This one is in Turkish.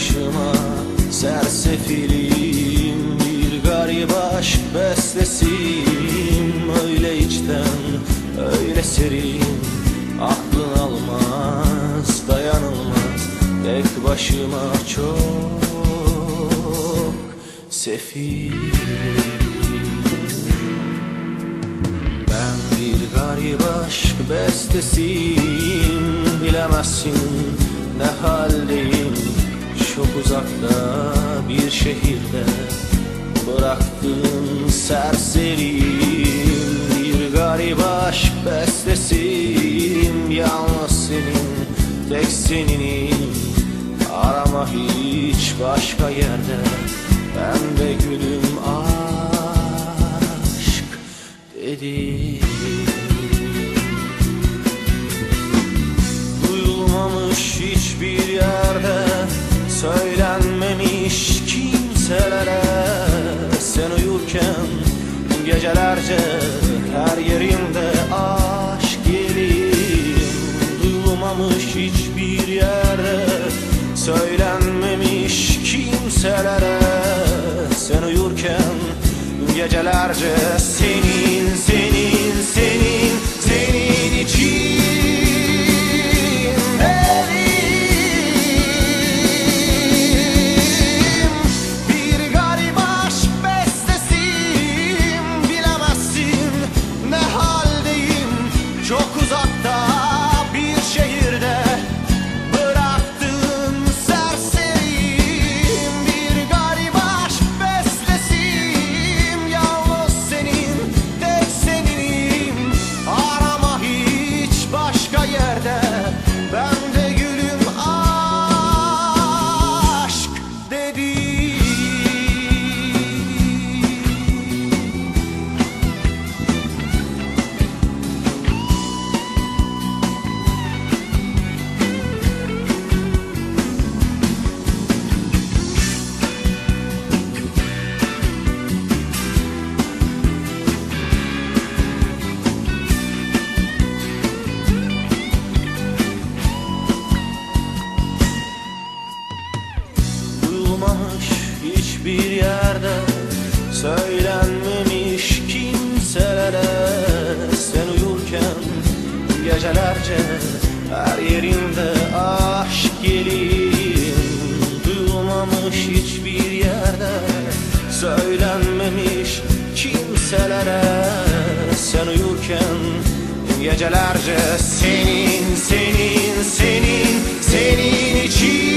başıma Sersefilim bir garibaş bestesiyim. Öyle içten öyle seriyim Aklın almaz dayanılmaz. Tek başıma çok sefilim. Ben bir garibaş bestesiyim Bilemezsin ne haldeyim uzakta bir şehirde Bıraktığın serseriyim Bir garip aşk bestesiyim Yalnız senin, tek seninim Arama hiç başka yerde. Ben de gülüm aşk dedi Duyulmamış hiçbir yerde Söylenmemiş kimselere. Sen uyurken gecelerce senin, senin, senin hiçbir yerde Söylenmemiş kimselere. Sen uyurken gecelerce Her yerinde aşk gelir Duyulmamış hiçbir yerde Söylenmemiş kimselere. Sen uyurken gecelerce Senin, senin, senin, senin için